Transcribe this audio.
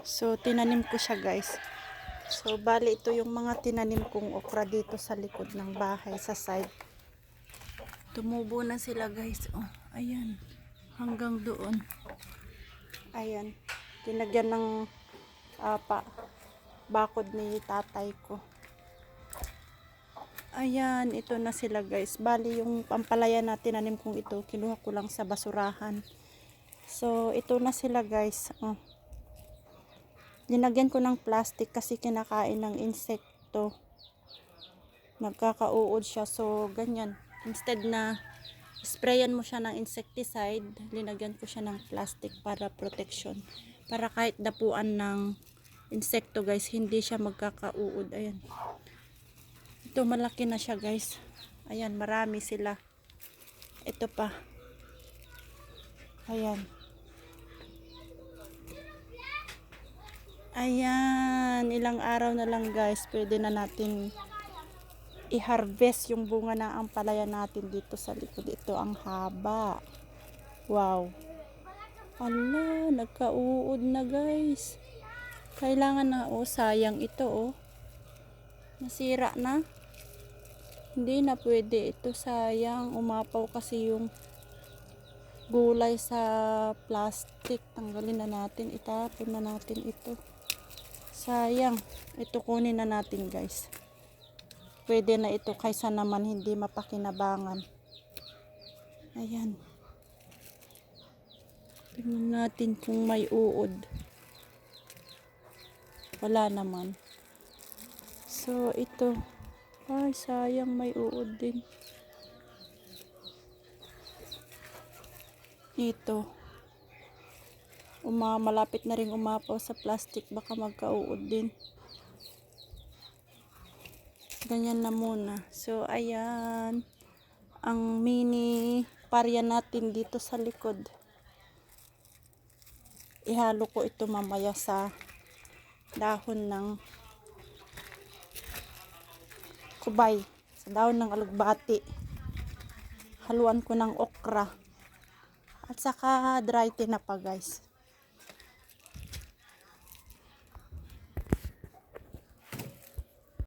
So, tinanim ko siya guys. So, bali ito yung mga tinanim kong okra dito sa likod ng bahay, sa side. Tumubo na sila guys. Oh, ayan. Hanggang doon. Ayan. Tinagyan ng ah, pa, bakod ni tatay ko. Ayan, ito na sila guys. Bali yung pampalaya na tinanim kong ito, kinuha ko lang sa basurahan. So, ito na sila guys. Oh. Linagyan ko ng plastic kasi kinakain ng insekto. Nagkakauod siya. So, ganyan. Instead na sprayan mo siya ng insecticide, linagyan ko siya ng plastic para protection. Para kahit dapuan ng insekto guys, hindi siya magkakauod. Ayan. Ito malaki na siya guys. Ayan, marami sila. Ito pa. Ayan. Ayan, ilang araw na lang guys, pwede na natin i-harvest yung bunga na ang palaya natin dito sa likod. Ito ang haba. Wow. Ala, nagkauod na guys. Kailangan na, oh, sayang ito, oh. Nasira na. Hindi na pwede. Ito sayang. Umapaw kasi yung gulay sa plastic. Tanggalin na natin. Itapon na natin ito. Sayang. Ito kunin na natin guys. Pwede na ito kaysa naman hindi mapakinabangan. Ayan. Tingnan natin kung may uod. Wala naman. So, ito. Ay, sayang may uod din. Ito. Uma, malapit na rin umapaw sa plastic. Baka magkauod din. Ganyan na muna. So, ayan. Ang mini parya natin dito sa likod. Ihalo ko ito mamaya sa dahon ng kubay. Sa dahon ng alugbati. Haluan ko ng okra. At saka dry tinapa guys.